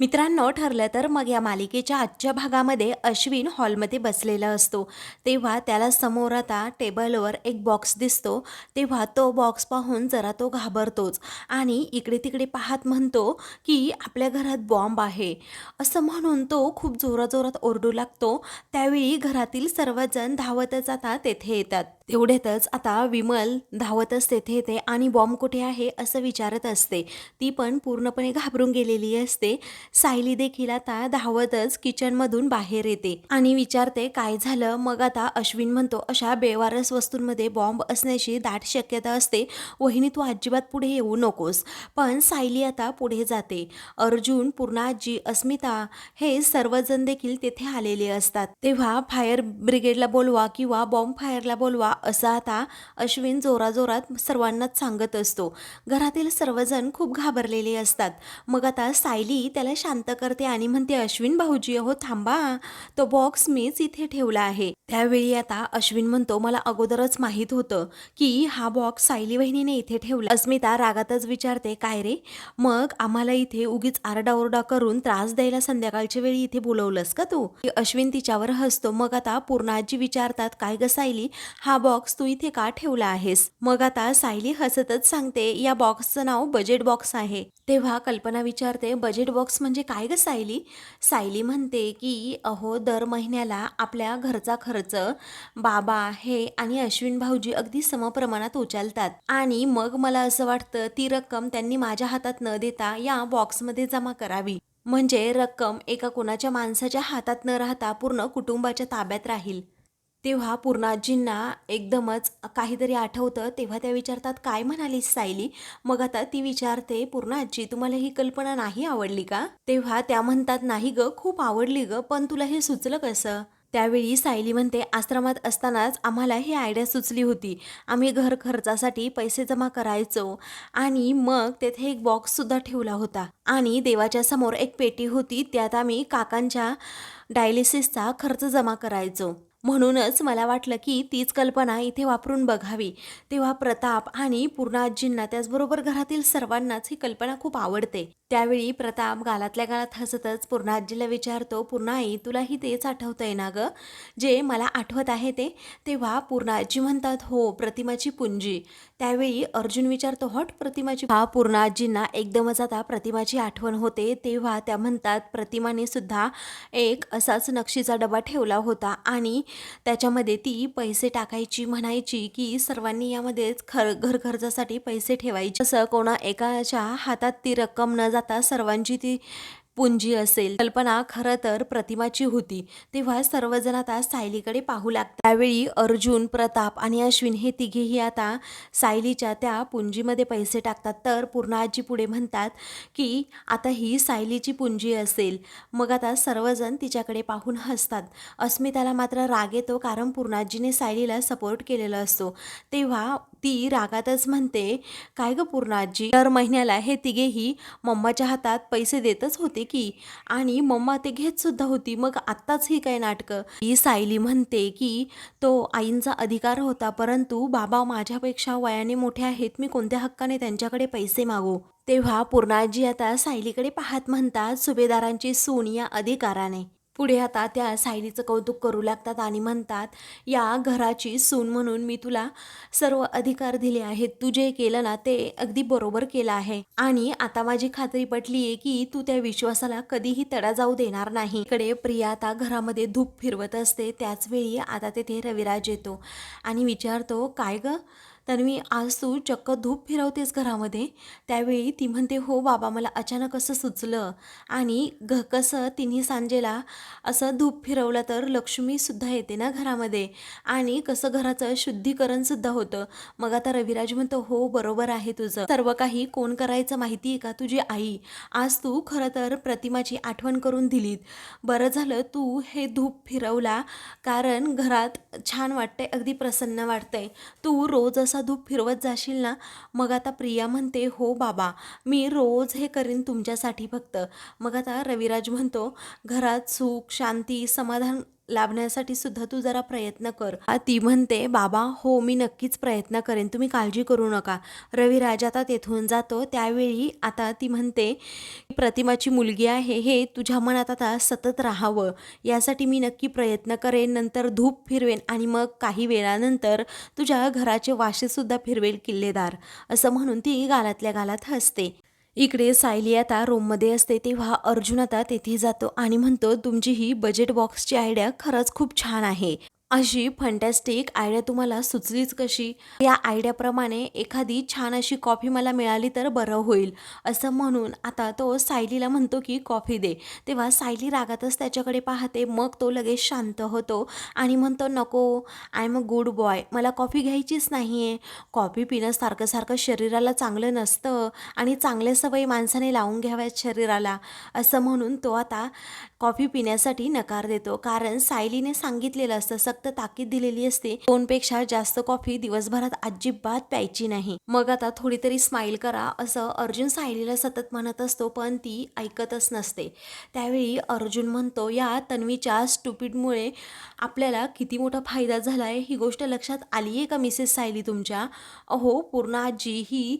मित्रांनो ठरलं तर मग या मालिकेच्या आजच्या भागामध्ये अश्विन हॉलमध्ये बसलेला असतो. तेव्हा त्याला समोर आता टेबलवर एक बॉक्स दिसतो. तेव्हा तो बॉक्स पाहून जरा तो घाबरतोच आणि इकडे तिकडे पाहत म्हणतो की आपल्या घरात बॉम्ब आहे. असं म्हणून तो खूप जोराजोरात ओरडू लागतो. त्यावेळी घरातील सर्वजण धावतच आता तेथे येतात. तेवढ्यातच आता विमल धावतच तेथे येते आणि बॉम्ब कुठे आहे असं विचारत असते. ती पण पूर्णपणे घाबरून गेलेली असते. सायली देखील आता धावतच किचनमधून बाहेर येते आणि विचारते काय झालं? मग आता अश्विन म्हणतो अशा बेवारस वस्तूंमध्ये बॉम्ब असण्याची दाट शक्यता असते. वहिनी तू अजिबात पुढे येऊ नकोस. पण सायली आता पुढे जाते. अर्जुन पूर्णाजी अस्मिता हे सर्वजण देखील तेथे आलेले असतात. तेव्हा फायर ब्रिगेडला बोलवा किंवा बॉम्ब फायरला बोलवा असं आता अश्विन जोराजोरात सर्वांनाच सांगत असतो. घरातील सर्वजण खूप घाबरलेले असतात. मग आता सायली त्याला शांत करते आणि म्हणते अश्विन भाऊजी अहो थांबा. तो बॉक्स मीच इथे ठेवला आहे. त्यावेळी आता अश्विन म्हणतो मला अगोदरच माहीत होतं की हा बॉक्स सायली वहिनीने इथे ठेवला. अस्मिता रागातच विचारते काय रे? मग आम्हाला इथे उगीच आरडाओरडा करून त्रास द्यायला संध्याकाळच्या वेळी इथे बोलवलंस का तू? अश्विन तिच्यावर हसतो. मग आता पूर्णाजी विचारतात काय ग सायली? हा बॉक्स बॉक्स तू इथे का ठेवला आहेस? मग आता सायली हसतच सांगते या बॉक्सचं नाव बजेट बॉक्स आहे. तेव्हा कल्पना विचारते बजेट बॉक्स म्हणजे काय ग सायली? सायली म्हणते की अहो दर महिन्याला आपल्या घरचा खर्च बाबा हे आणि अश्विन भाऊजी अगदी समप्रमाणात उचलतात. आणि मग मला असं वाटतं ती रक्कम त्यांनी माझ्या हातात न देता या बॉक्समध्ये जमा करावी. म्हणजे रक्कम एका कुणाच्या माणसाच्या हातात न राहता पूर्ण कुटुंबाच्या ताब्यात राहील. तेव्हा पूर्णाजींना एकदमच काहीतरी आठवतं. तेव्हा त्या विचारतात काय म्हणालीस सायली? मग आता ती विचारते पूर्णाजी तुम्हाला ही कल्पना नाही आवडली का? तेव्हा त्या म्हणतात नाही ग खूप आवडली ग पण तुला हे सुचलं कसं? त्यावेळी सायली म्हणते आश्रमात असतानाच आम्हाला ही आयडिया सुचली होती. आम्ही घर खर्चासाठी पैसे जमा करायचो आणि मग तेथे एक बॉक्ससुद्धा ठेवला होता आणि देवाच्या समोर एक पेटी होती. त्यात आम्ही काकांच्या डायलिसिसचा खर्च जमा करायचो. म्हणूनच मला वाटलं की तीच कल्पना इथे वापरून बघावी. तेव्हा प्रताप आणि पूर्णाजींना त्याचबरोबर घरातील सर्वांनाच ही कल्पना खूप आवडते. त्यावेळी प्रताप गालातल्या गालात हसतच पूर्णाजीला विचारतो पूर्णाई तुलाही तेच आठवतंय ना ग? जे मला आठवत आहे ते. तेव्हा पूर्णाजी म्हणतात हो प्रतिमाची पुंजी. त्यावेळी अर्जुन विचारतो हॉट प्रतिमाची हा पूर्णाजींना एकदमच आता प्रतिमाची आठवण होते. तेव्हा त्या म्हणतात प्रतिमाने सुद्धा एक असाच नक्षीचा डबा ठेवला होता आणि त्याच्यामध्ये ती पैसे टाकायची म्हणायची की सर्वांनी यामध्येच खर घर खर्चासाठी पैसे ठेवायचे. असं कोणा एकाच्या हातात ती रक्कम न जाता सर्वांची ती पुंजी असेल. कल्पना खरं तर प्रतिमाची होती. तेव्हा सर्वजण आता सायलीकडे पाहू लागतात. त्यावेळी अर्जुन प्रताप आणि अश्विन हे तिघेही आता सायलीच्या त्या पुंजीमध्ये पैसे टाकतात. तर पूर्णाजी पुढे म्हणतात की आता ही सायलीची पुंजी असेल. मग आता सर्वजण तिच्याकडे पाहून हसतात. अस्मिताला मात्र राग येतो कारण पूर्णाजीने सायलीला सपोर्ट केलेला असतो. तेव्हा ती रागातच म्हणते काय गं पूर्णाजी दर महिन्याला हे तिघेही मम्माच्या हातात पैसे देतच होते की. आणि मम्मा ते घेत सुद्धा होती मग आत्ताच ही काय नाटकं? ही सायली म्हणते की तो आईंचा अधिकार होता परंतु बाबा माझ्यापेक्षा वयाने मोठे आहेत मी कोणत्या हक्काने त्यांच्याकडे पैसे मागू? तेव्हा पूर्णाजी आता सायलीकडे पाहत म्हणतात सुभेदारांची सून या अधिकाराने. पुढे आता त्या सायलीचं कौतुक करू लागतात आणि म्हणतात या घराची सून म्हणून मी तुला सर्व अधिकार दिले आहेत. तू जे केलं ना ते अगदी बरोबर केलं आहे. आणि आता माझी खात्री पटली आहे की तू त्या विश्वासाला कधीही तडा जाऊ देणार नाही. इकडे प्रिया आता घरामध्ये धूप फिरवत असते. त्याच वेळी आता तेथे रविराज येतो. आणि विचारतो काय ग? तन्वी आज तू चक्क धूप फिरवतेस घरामध्ये. त्यावेळी ती म्हणते हो बाबा मला अचानक असं सुचलं आणि घ कसं तिन्ही सांजेला असं धूप फिरवलं तर लक्ष्मीसुद्धा येते ना घरामध्ये. आणि कसं घराचं शुद्धीकरणसुद्धा होतं. मग आता रविराज म्हणतो हो बरोबर आहे तुझं. सर्व काही कोण करायचं माहिती आहे का तुझी आई? आज तू खरं तर प्रतिमाची आठवण करून दिलीत. बरं झालं तू हे धूप फिरवला कारण घरात छान वाटतंय अगदी प्रसन्न वाटतंय. तू रोज असा धूप फिरवत जाशील ना मग आता प्रिया म्हणते हो बाबा मी रोज हे करीन तुमच्यासाठी फक्त. मग आता रविराज म्हणतो घरात सुख शांती समाधान लाभण्यासाठी सुद्धा तू जरा प्रयत्न कर. ती म्हणते बाबा हो मी नक्कीच प्रयत्न करेन. तुम्ही काळजी करू नका. रविराज आता तेथून जातो. त्यावेळी आता ती म्हणते प्रतिमाची मुलगी आहे. हे तुझ्या मनात आता सतत राहावं. यासाठी मी नक्की प्रयत्न करेन. नंतर धूप फिरवेन आणि मग काही वेळानंतर तुझ्या घराचे वाशेसुद्धा फिरवेल किल्लेदार. असं म्हणून ती गालातल्या गालात हसते. इकडे सायली आता रूममध्ये असते तेव्हा अर्जुन आता तेथे जातो आणि म्हणतो तुमची ही बजेट बॉक्सची आयडिया खरंच खूप छान आहे. अशी फंटॅस्टिक आयडिया तुम्हाला सुचलीच कशी? या आयडियाप्रमाणे एखादी छान अशी कॉफी मला मिळाली तर बरं होईल. असं म्हणून आता तो सायलीला म्हणतो की कॉफी दे. तेव्हा सायली रागातच त्याच्याकडे पाहते. मग तो लगेच शांत होतो आणि म्हणतो नको I am a good boy मला कॉफी घ्यायचीच नाही आहे कॉफी पिणं सारखं सारखं शरीराला चांगलं नसतं आणि चांगल्या सवयी माणसाने लावून घ्याव्यात शरीराला. असं म्हणून तो आता कॉफी पिण्यासाठी नकार देतो. कारण सायलीने सांगितलेलं असतं सक्त ताकीद दिलेली असते. दोनपेक्षा जास्त कॉफी दिवसभरात अजिबात प्यायची नाही. मग आता थोडी तरी स्माईल करा असं अर्जुन सायलीला सतत म्हणत असतो पण ती ऐकतच नसते. त्यावेळी अर्जुन म्हणतो या तन्वीच्या स्टुपिडमुळे आपल्याला किती मोठा फायदा झाला आहे ही गोष्ट लक्षात आली आहे का मिसेस सायली तुमच्या? अहो पूर्ण आजी ही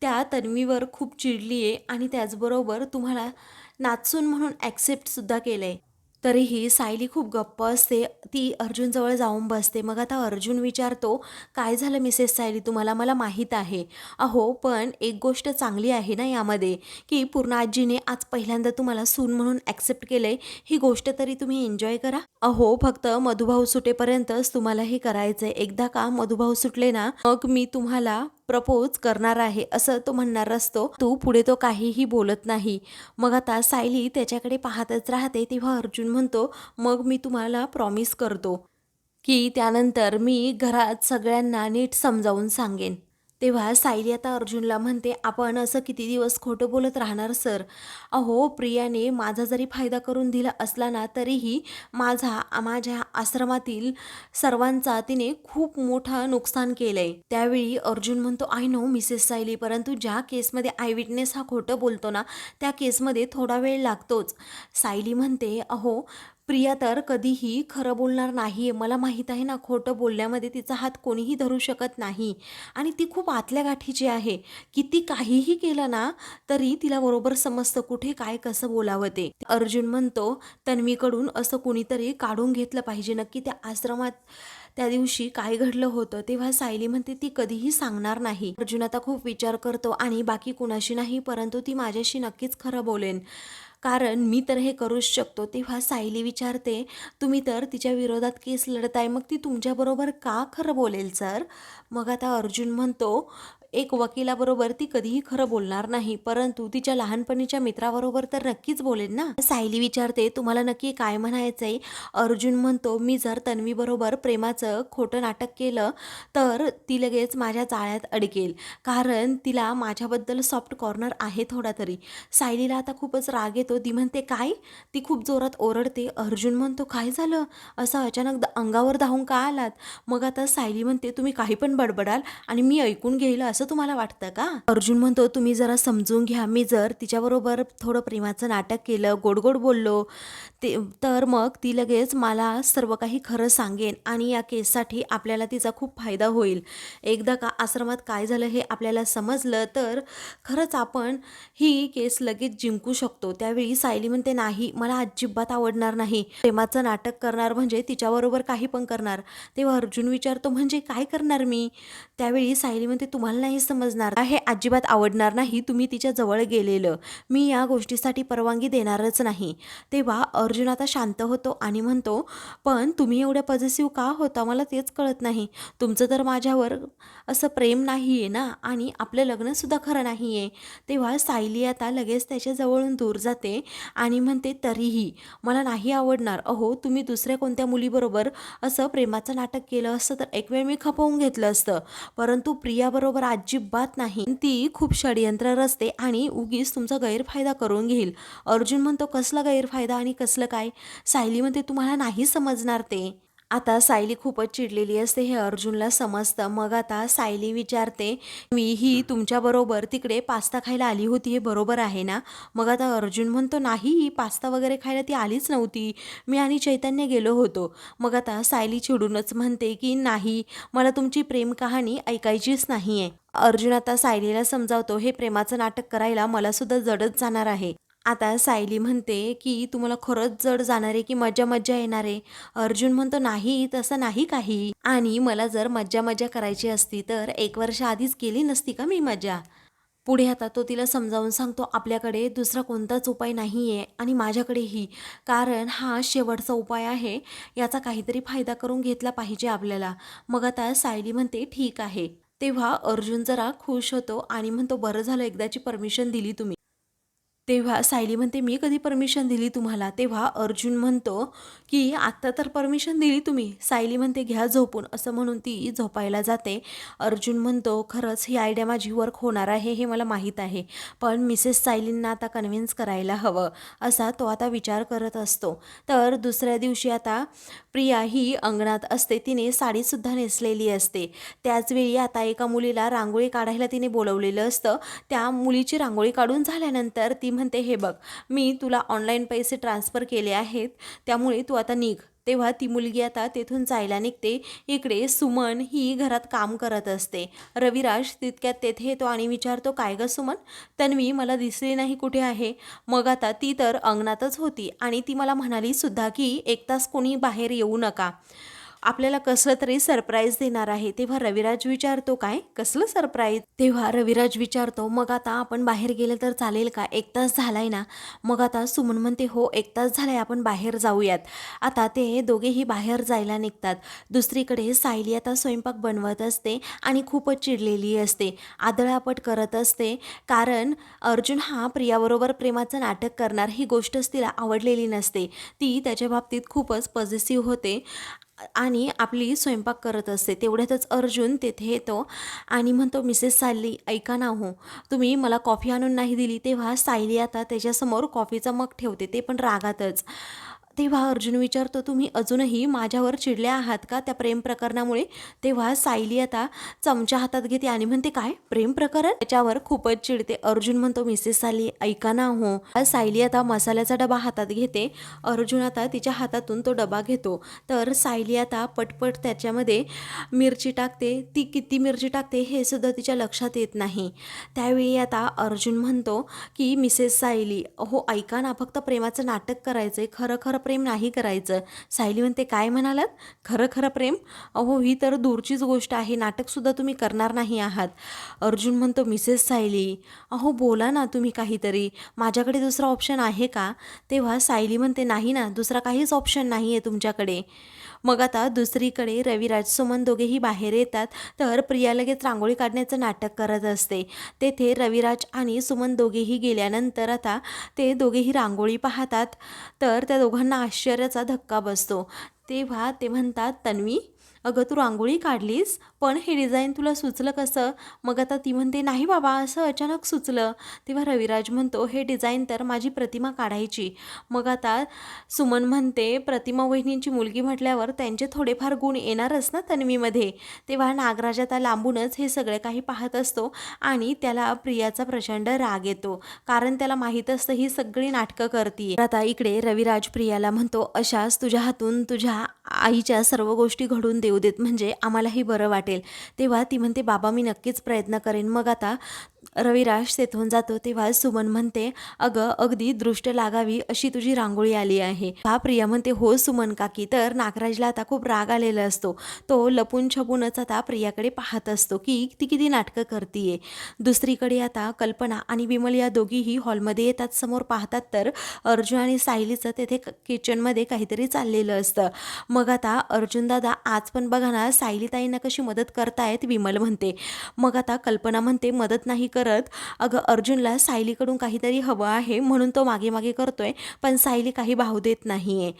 त्या तन्वीवर खूप चिडली आहे आणि त्याचबरोबर तुम्हाला नाचून म्हणून ॲक्सेप्टसुद्धा केलं आहे तरीही सायली खूप गप्प असते. ती अर्जुनजवळ जाऊन बसते. मग आता अर्जुन विचारतो काय झालं मिसेस सायली तुम्हाला? मला माहीत आहे. अहो पण एक गोष्ट चांगली आहे ना यामध्ये की पूर्ण आजीने आज पहिल्यांदा तुम्हाला सून म्हणून ॲक्सेप्ट केलं आहे ही गोष्ट तरी तुम्ही एन्जॉय करा. अहो फक्त मधुभाऊ सुटेपर्यंतच तुम्हाला हे करायचं आहे एकदा का मधुभाऊ सुटले ना मग मी तुम्हाला प्रपोज करणार आहे असं तो म्हणणार असतो. तू पुढे तो काहीही बोलत नाही. मग आता सायली त्याच्याकडे पाहतच राहते तेव्हा अर्जुन म्हणतो मग मी तुम्हाला प्रॉमिस करतो की त्यानंतर मी घरात सगळ्यांना नीट समजावून सांगेन. तेव्हा सायली आता अर्जुनला म्हणते आपण असं किती दिवस खोटं बोलत राहणार सर? अहो प्रियाने माझा जरी फायदा करून दिला असला ना तरीही माझा माझ्या आश्रमातील सर्वांचा तिने खूप मोठा नुकसान केलंय. त्यावेळी अर्जुन म्हणतो आय नो मिसेस सायली परंतु ज्या केसमध्ये आय विटनेस हा खोटं बोलतो ना त्या केसमध्ये थोडा वेळ लागतोच. सायली म्हणते अहो प्रिया तर कधीही खरं बोलणार नाही आहे मला माहीत आहे ना खोटं बोलण्यामध्ये तिचा हात कोणीही धरू शकत नाही. आणि ती खूप आतल्या गाठीची आहे. की ती काहीही केलं ना तरी तिला बरोबर समजतं कुठे काय कसं बोलावं ते. अर्जुन म्हणतो तन्वीकडून असं कुणीतरी काढून घेतलं पाहिजे. नक्की त्या आश्रमात त्या दिवशी काय घडलं होतं? तेव्हा सायली म्हणते ती कधीही सांगणार नाही. अर्जुन आता खूप विचार करतो आणि बाकी कुणाशी नाही परंतु ती माझ्याशी नक्कीच खरं बोलेन. कारण मी तर हे करूच शकतो. तेव्हा सायली विचारते तुम्ही तर तिच्या विरोधात केस लढताय मग ती तुमच्याबरोबर का खरं बोलेल सर? मग आता अर्जुन म्हणतो एक वकिलाबरोबर ती कधीही खरं बोलणार नाही परंतु तिच्या लहानपणीच्या मित्राबरोबर तर नक्कीच बोलेल ना. सायली विचारते तुम्हाला नक्की काय म्हणायचंय? अर्जुन म्हणतो मी जर तन्वीबरोबर प्रेमाचं खोटं नाटक केलं तर ती लगेच माझ्या जाळ्यात अडकेल. कारण तिला माझ्याबद्दल सॉफ्ट कॉर्नर आहे थोडा तरी. सायलीला आता खूपच राग येतो. ती म्हणते काय? ती खूप जोरात ओरडते. अर्जुन म्हणतो काय झालं? असं अचानक द- अंगावर धावून का आलात? मग आता सायली म्हणते तुम्ही काही पण बडबडाल आणि मी ऐकून घेईल असं तुम्हाला वाटतं का? अर्जुन म्हणतो तुम्ही जरा समजून घ्या. मी जर तिच्याबरोबर थोडं प्रेमाचं नाटक केलं गोड गोड बोललो ते तर मग ती लगेच मला सर्व काही खरं सांगेन आणि या केससाठी आपल्याला तिचा खूप फायदा होईल. एकदा का आश्रमात काय झालं हे आपल्याला समजलं तर खरंच आपण ही केस लगेच जिंकू शकतो. त्यावेळी सायली म्हणते नाही मला अजिबात आवडणार नाही. प्रेमाचं नाटक करणार म्हणजे तिच्याबरोबर काही पण करणार. तेव्हा अर्जुन विचारतो म्हणजे काय करणार मी? त्यावेळी सायली म्हणते तुम्हाला नाही समजणार. हे अजिबात आवडणार नाही. तुम्ही तिच्या जवळ गेलेलं. मी या गोष्टीसाठी परवानगी देणारच नाही. तेव्हा अर्जुन आता शांत होतो आणि म्हणतो पण तुम्ही एवढ्या पॉझिटिव्ह का होता? मला तेच कळत नाही. तुमचं तर माझ्यावर असं प्रेम नाही आहे ना? आणि आपलं लग्नसुद्धा खरं नाही आहे तेव्हा सायली आता लगेच त्याच्या जवळून दूर जाते आणि म्हणते तरीही मला नाही आवडणार. अहो तुम्ही दुसऱ्या कोणत्या मुलीबरोबर असं प्रेमाचं नाटक केलं असतं तर एक वेळ मी खपवून घेतलं असतं. परंतु प्रियाबरोबर आज अजिबात नाही. ती खूप षडयंत्र रचते आणि उगीच तुमचा गैरफायदा करून घेईल. अर्जुन म्हणतो कसला गैरफायदा आणि कसलं काय? सायली म्हणते तुम्हाला नाही समजणार ते. आता सायली खूपच चिडलेली असते हे अर्जुनला समजतं. मग आता सायली विचारते मी ही तुमच्याबरोबर तिकडे पास्ता खायला आली होती हे बरोबर आहे ना? मग आता अर्जुन म्हणतो नाही पास्ता वगैरे खायला ती आलीच नव्हती. मी आणि चैतन्य गेलो होतो. मग आता सायली चिडूनच म्हणते की नाही मला तुमची प्रेम कहाणी ऐकायचीच नाही आहे अर्जुन आता सायलीला समजावतो हे प्रेमाचं नाटक करायला मला सुद्धा जडच जाणार आहे. आता सायली म्हणते की तुम्हाला खरंच जड जाणार आहे की मज्जा मज्जा येणार आहे? अर्जुन म्हणतो नाही तसं नाही काही. आणि मला जर मज्जा मज्जा करायची असती तर एक वर्ष आधीच केली नसती का मी मज्जा? पुढे आता तो तिला समजावून सांगतो आपल्याकडे दुसरा कोणताच उपाय नाही आहे आणि माझ्याकडेही. कारण हा शेवटचा उपाय आहे याचा काहीतरी फायदा करून घेतला पाहिजे आपल्याला. मग आता सायली म्हणते ठीक आहे. तेव्हा अर्जुन जरा खुश होतो आणि म्हणतो बरं झालं एकदाची परमिशन दिली तुम्ही. तेव्हा सायली म्हणते मी कधी परमिशन दिली तुम्हाला? तेव्हा अर्जुन म्हणतो की आत्ता तर परमिशन दिली तुम्ही. सायली म्हणते घ्या झोपून. असं म्हणून ती झोपायला जाते. अर्जुन म्हणतो खरंच ही आयडिया माझी वर्क होणार आहे हे मला माहीत आहे. पण मिसेस सायलींना आता कन्व्हिन्स करायला हवं. असा तो आता विचार करत असतो. तर दुसऱ्या दिवशी आता प्रिया ही अंगणात असते. तिने साडीसुद्धा नेसलेली असते. त्याचवेळी आता एका मुलीला रांगोळी काढायला तिने बोलवलेलं असतं. त्या मुलीची रांगोळी काढून झाल्यानंतर ती म्हणते हे बघ मी तुला ऑनलाईन पैसे ट्रान्सफर केले आहेत त्यामुळे तू आता निघ. तेव्हा ती मुलगी आता तेथून जायला निघते. इकडे सुमन ही घरात काम करत असते. रविराज तितक्यात तेथे येतो आणि विचारतो काय गं सुमन? तन्वी मला दिसली नाही कुठे आहे? मग आता ती तर अंगणातच होती आणि ती मला म्हणाली सुद्धा की एक तास कोणी बाहेर येऊ नका. आपल्याला कसलं तरी सरप्राईज देणार आहे. तेव्हा रविराज विचारतो काय? कसलं सरप्राईज तेव्हा रविराज विचारतो मग आता आपण बाहेर गेलं तर चालेल का? एक तास झालाय ना. मग आता सुमन म्हणते हो एक तास झालाय आपण बाहेर जाऊयात. आता ते दोघेही बाहेर जायला निघतात. दुसरीकडे सायली आता स्वयंपाक बनवत असते आणि खूपच चिडलेली असते. आदळापट करत असते. कारण अर्जुन हा प्रियाबरोबर प्रेमाचं नाटक करणार ही गोष्टच तिला आवडलेली नसते. ती त्याच्या बाबतीत खूपच पॉझिटिव्ह होते. आणि आपली स्वयंपाक करत असते. तेवढ्यातच अर्जुन तेथे येतो आणि म्हणतो मिसेस सायली ऐका ना हो. तुम्ही मला कॉफी आणून नाही दिली तेव्हा सायली आता त्याच्यासमोर कॉफीचा मग ठेवते. ते पण रागातच. तेव्हा अर्जुन विचारतो तुम्ही अजूनही माझ्यावर चिडल्या आहात का त्या प्रेम प्रकरणामुळे? तेव्हा सायली आता चमच्या हातात घेते आणि म्हणते काय? प्रेम प्रकरण? त्याच्यावर खूपच चिडते. अर्जुन म्हणतो मिसेस सायली ऐका ना हो. सायली आता मसाल्याचा डबा हातात घेते. अर्जुन आता तिच्या हातातून तो डबा घेतो. तर सायली आता पटपट त्याच्यामध्ये मिरची टाकते. ती किती मिरची टाकते हे सुद्धा तिच्या लक्षात येत नाही. त्यावेळी आता अर्जुन म्हणतो की मिसेस सायली हो ऐका ना फक्त प्रेमाचं नाटक करायचं आहे खरं खरं प्रेम नाही करायचं. सायली म्हणते काय म्हणालात? खरं खरं प्रेम? अहो ही तर दूरचीच गोष्ट आहे. नाटकसुद्धा तुम्ही करणार नाही आहात. अर्जुन म्हणतो मिसेस सायली. अहो बोला ना तुम्ही काहीतरी. माझ्याकडे दुसरा ऑप्शन आहे का? तेव्हा सायली म्हणते नाही ना दुसरा काहीच ऑप्शन नाही आहे तुमच्याकडे. मग आता दुसरीकडे रविराज सुमन दोघेही बाहेर येतात तर प्रिया लगेच रांगोळी काढण्याचं नाटक करत असते. तेथे रविराज आणि सुमन दोघेही गेल्यानंतर आता ते दोघेही रांगोळी पाहतात तर त्या दोघांना आश्चर्याचा धक्का बसतो. तेव्हा ते म्हणतात तन्वी अगं तू रांगोळी काढलीस? पण हे डिझाईन तुला सुचलं कसं? मग आता ती म्हणते नाही बाबा असं अचानक सुचलं. तेव्हा रविराज म्हणतो हे डिझाईन तर माझी प्रतिमा काढायची. मग आता सुमन म्हणते प्रतिमा वहिनींची मुलगी म्हटल्यावर त्यांचे थोडेफार गुण येणारच ना तन्वीमध्ये. तेव्हा नागराज आता लांबूनच हे सगळे काही पाहत असतो आणि त्याला प्रियाचा प्रचंड राग येतो कारण त्याला माहीत असतं ही सगळी नाटकं करते आता इकडे रविराज प्रियाला म्हणतो अशाच तुझ्या हातून तुझ्या आईच्या सर्व गोष्टी घडून देऊ देत म्हणजे आम्हालाही बरं वाटेल. तेव्हा ती म्हणते बाबा मी नक्कीच प्रयत्न करेन. मग आता रविराज तेथून जातो तेव्हा सुमन म्हणते अगं अगदी दृष्ट लागावी अशी तुझी रांगोळी आली आहे. हा प्रिया म्हणते हो सुमन काकी तर नागराजला आता खूप राग आलेला असतो. तो लपून छपूनच आता प्रियाकडे पाहत असतो की ती किती नाटकं करतीये. दुसरीकडे आता कल्पना आणि विमल या दोघीही हॉलमध्ये येतात समोर पाहतात तर अर्जुन आणि सायलीचं तेथे किचनमध्ये काहीतरी चाललेलं असतं. मग आता अर्जुन दादा आज पण बघा ना सायलीताईंना कशी मदत करतायत? विमल म्हणते. मग आता कल्पना म्हणते मदत नाही कर करत अगं अर्जुनला सायलीकडून काहीतरी हवं आहे म्हणून तो मागे मागे करतोय पण सायली काही भाव देत नाही आहे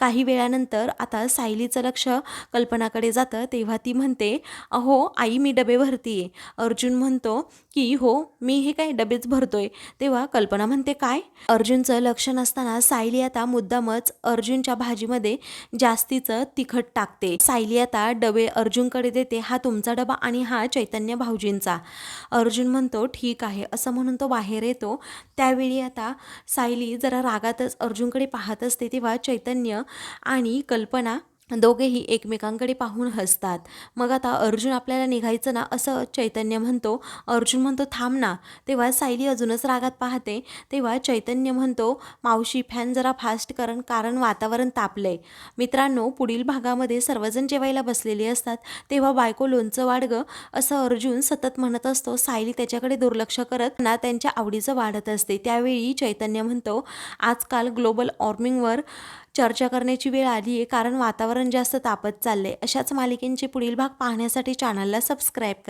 काही वेळानंतर आता सायलीचं लक्ष कल्पनाकडे जातं तेव्हा ती म्हणते अहो आई मी डबे भरतीये. अर्जुन म्हणतो की हो मी हे काय डबेच भरतोय? तेव्हा कल्पना म्हणते काय? अर्जुनचं लक्ष नसताना सायली आता मुद्दामच अर्जुनच्या भाजीमध्ये जास्तीचं तिखट टाकते. सायली आता डबे अर्जुनकडे देते हा तुमचा डबा आणि हा चैतन्य भाऊजींचा. अर्जुन म्हणतो ठीक आहे. असं म्हणून तो बाहेर येतो. त्यावेळी आता सायली जरा रागातच अर्जुनकडे पाहत असते तेव्हा चैतन्य आणि कल्पना दोघेही एकमेकांकडे पाहून हसतात. मग आता अर्जुन आपल्याला निघायचं ना असं चैतन्य म्हणतो. अर्जुन म्हणतो थांब ना. तेव्हा सायली अजूनच रागात पाहते. तेव्हा चैतन्य म्हणतो मावशी फॅन जरा फास्ट करण कारण वातावरण तापलंय. मित्रांनो पुढील भागामध्ये सर्वजण जेवायला बसलेले असतात. तेव्हा बायको लोणचं वाढगं असं अर्जुन सतत म्हणत असतो. सायली त्याच्याकडे दुर्लक्ष करत ना त्यांच्या आवडीचं वाढत असते. त्यावेळी चैतन्य म्हणतो आजकाल ग्लोबल वॉर्मिंगवर चर्चा करण्याची वेळ आली आहे कारण वातावरण जास्त तापत चाललंय. अशाच मालिकेंचे पुढील भाग पाहण्यासाठी चॅनलला सबस्क्राईब करा.